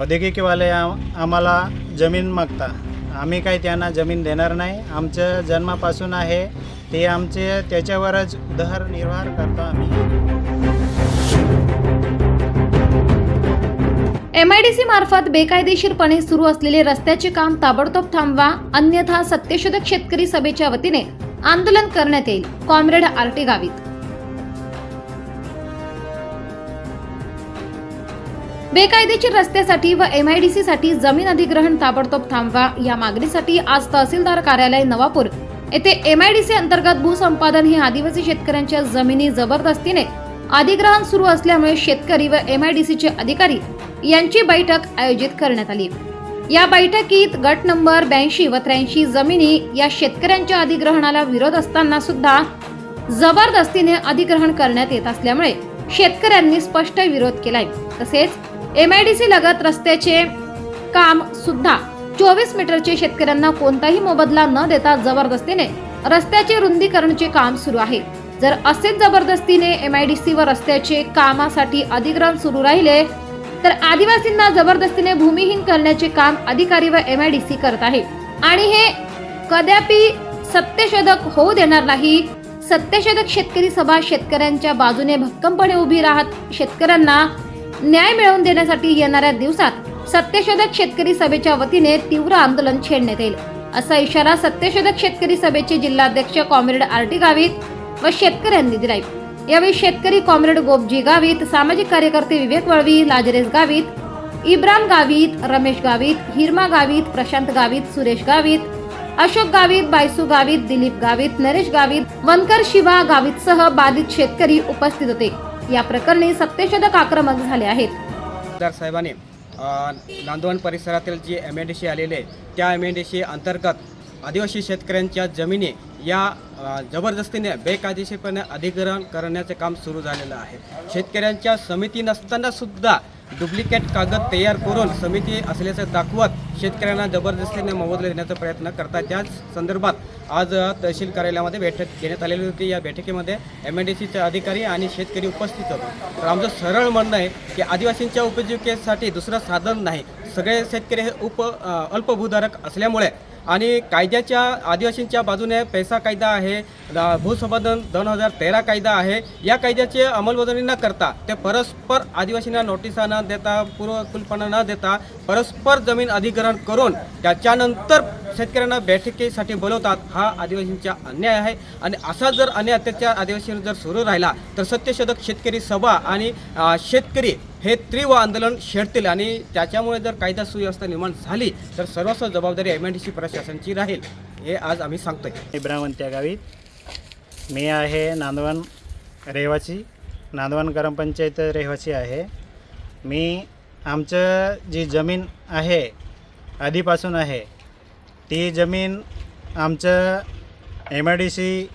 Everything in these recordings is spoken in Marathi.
औद्योगिकवाले आम्हाला जमीन मागता. आम्ही काही त्यांना जमीन देणार नाही. आमचं जन्मापासून आहे. ते आमचे त्याच्यावरच उदरनिर्वाह करतो आम्ही. एम आय डी मार्फत बेकायदेशीरपणे सुरू असलेले रस्त्याचे काम ताबडतोब थांबवा अन्यथा सत्यशोधक शेतकरी सभेच्या वतीने आंदोलन करण्यात येईल. कॉम्रेड आर्टी गावित. बेकायदेशीर रस्त्यासाठी व एम आय डी साठी जमीन अधिग्रहण ताबडतोब थांबवा या मागणीसाठी आज तहसीलदार कार्यालय नवापूर येथे एम आय डी सी अंतर्गत भूसंपादन हे आदिवासी शेतकऱ्यांच्या जमिनी जबरदस्तीने अधिग्रहण सुरू असल्यामुळे शेतकरी व एम आय डी सीचे अधिकारी यांची बैठक आयोजित करण्यात आली. या बैठकीत गट नंबर ब्याऐंशी व त्र्याऐंशी जमिनी या शेतकऱ्यांच्या अधिग्रहणाला विरोध असताना सुद्धा जबरदस्तीने अधिग्रहण करण्यात येत असल्यामुळे शेतकऱ्यांनी स्पष्ट विरोध केलाय. तसेच एमआयडीसी लगत रस्त्याचे काम सुद्धा चोवीस मीटरचे शेतकऱ्यांना कोणताही मोबदला न देता जबरदस्तीने रस्त्याचे रुंदीकरणचे काम सुरू आहे. जर असेच जबरदस्तीने एमआयडीसी व रस्त्याचे कामासाठी अधिग्रहण सुरू राहिले तर आदिवासींना जबरदस्तीने भूमिहीन करण्याचे काम अधिकारी व एमआयडीसी करत आहे. आणि हे कदापि सत्यशोधक होऊ देणार नाही. सत्यशोधक शेतकरी सभा शेतकऱ्यांच्या बाजूने भक्कमपणे उभी राहत शेतकऱ्यांना न्याय मिळवून देण्यासाठी येणाऱ्या दिवसात सत्यशोधक शेतकरी सभेच्या वतीने तीव्र आंदोलन छेडण्यात येईल. असा इशारा सत्यशोधक शेतकरी सभेचे जिल्हाध्यक्ष कॉम्रेड आरटी गावित व शेतकऱ्यांनी दिलाय. यावेळी शेतकरी कॉम्रेड गोपजी गावित सामाजिक कार्यकर्ते विवेक वळवी लाजरेस गावित इब्राम गावित रमेश गावित हिरमा गावित प्रशांत गावित सुरेश गावित अशोक गावित बायसू गावित दिलीप गावित नरेश गावित वनकर शिवा गावित सह बाधित शेतकरी उपस्थित होते. या प्रकरणी सत्यशोधक आक्रमक झाले आहेत. साहेबांनी नांदवण परिसरातील G M N D C आलेले त्या एम एन डी सी अंतर्गत आदिवासी शेतकऱ्यांच्या जमिनी या जबरदस्तीने बेकायदेशीरपणे अधिग्रहण करण्याचे काम सुरू झालेलं आहे. शेतकऱ्यांच्या समिती नसताना सुद्धा डुप्लिकेट कागद तयार करून समिती असल्याचं दाखवत शेतकऱ्यांना जबरदस्तीने मोबदला देण्याचा प्रयत्न करतात त्याच संदर्भात आज तहसील कार्यालयामध्ये बैठक घेण्यात आलेली होती. या बैठकीमध्ये एम एन डी सीचे अधिकारी आणि शेतकरी उपस्थित होते. तर आमचं सरळ म्हणणं आहे की आदिवासींच्या उपजीविकेसाठी दुसरं साधन नाही. सगळे शेतकरी हे उप अल्पभूधारक असल्यामुळे आणि कायद्याच्या आदिवासींच्या बाजूने पैसा कायदा आहे भूसंपादन दोन हजार तेरा कायदा आहे या कायद्याची अंमलबजावणी न करता ते परस्पर आदिवासींना नोटिसा न देता पूर्वकुलपणा न देता परस्पर जमीन अधिग्रहण करून त्याच्यानंतर शेतकऱ्यांना बैठकीसाठी बोलवतात हा आदिवासींचा अन्याय आहे. आणि असा जर अन्याय अत्याचार आदिवासींवर जर सुरू राहिला तर सत्यशोधक शेतकरी सभा आणि शेतकरी हे तीव्र आंदोलन छेडतील आणि त्याच्यामुळे जर कायदा सुव्यवस्था निर्माण झाली तर सर्वस्व जबाबदारी एम आय डी सी प्रशासनाची राहील हे आज आम्ही सांगतोय. इब्राहिम त्या गावीत मी आहे नांदवण रहिवासी. नांदवण ग्रामपंचायत रहिवासी आहे. मी आमचं जी जमीन आहे आधीपासून आहे ती जमीन आमचं एम आय डी सी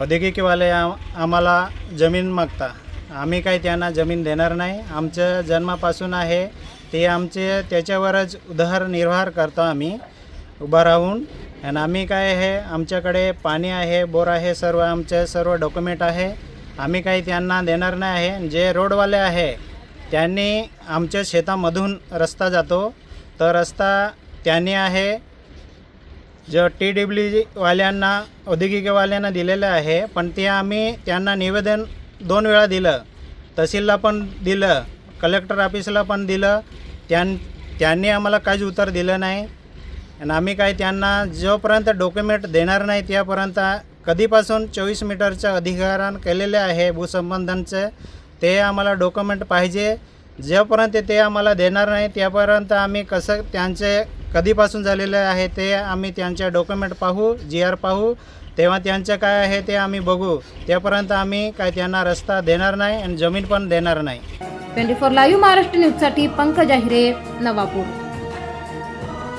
औद्योगिकवाले आम आम्हाला जमीन मागता. आम्ही काही त्यांना जमीन देणार नाही. आमचं जन्मापासून आहे. ते आमचे त्याच्यावरच उदरनिर्वाह करतो आम्ही उभा राहून. आणि आम्ही काय आहे आमच्याकडे पाणी आहे बोर आहे सर्व आमचे सर्व डॉक्युमेंट आहे. आम्ही काही त्यांना देणार नाही. आहे जे रोडवाले आहे त्यांनी आमच्या शेतामधून रस्ता जातो. तर रस्ता त्यांनी आहे जो टी डब्ल्यू जीवाल्यांना औद्योगिकवाल्यांना दिलेलं आहे. पण ते आम्ही त्यांना निवेदन दोन वेळा दिलं. तहसीलला पण दिलं कलेक्टर ऑफिसला पण दिलं. त्यां त्यांनी आम्हाला काहीच उत्तर दिलं नाही. आणि आम्ही काय त्यांना जोपर्यंत डॉक्युमेंट देणार नाही त्यापर्यंत कधीपासून चोवीस मीटरचं अधिकारण केलेले आहे भूसंबंधांचं ते आम्हाला डॉक्युमेंट पाहिजे. जोपर्यंत ते आम्हाला देणार नाही त्यापर्यंत आम्ही कसं त्यांचे कधीपासून झालेलं आहे ते आम्ही त्यांचे डॉक्युमेंट पाहू जी आर पाहू. तेव्हा त्यांचं काय आहे ते आम्ही बघू. त्यापर्यंत आम्ही काय त्यांना रस्ता देणार नाही आणि जमीन पण देणार नाही. ट्वेंटी फोर लाईव्ह महाराष्ट्र न्यूजसाठी पंकज आहिरे नवापूर.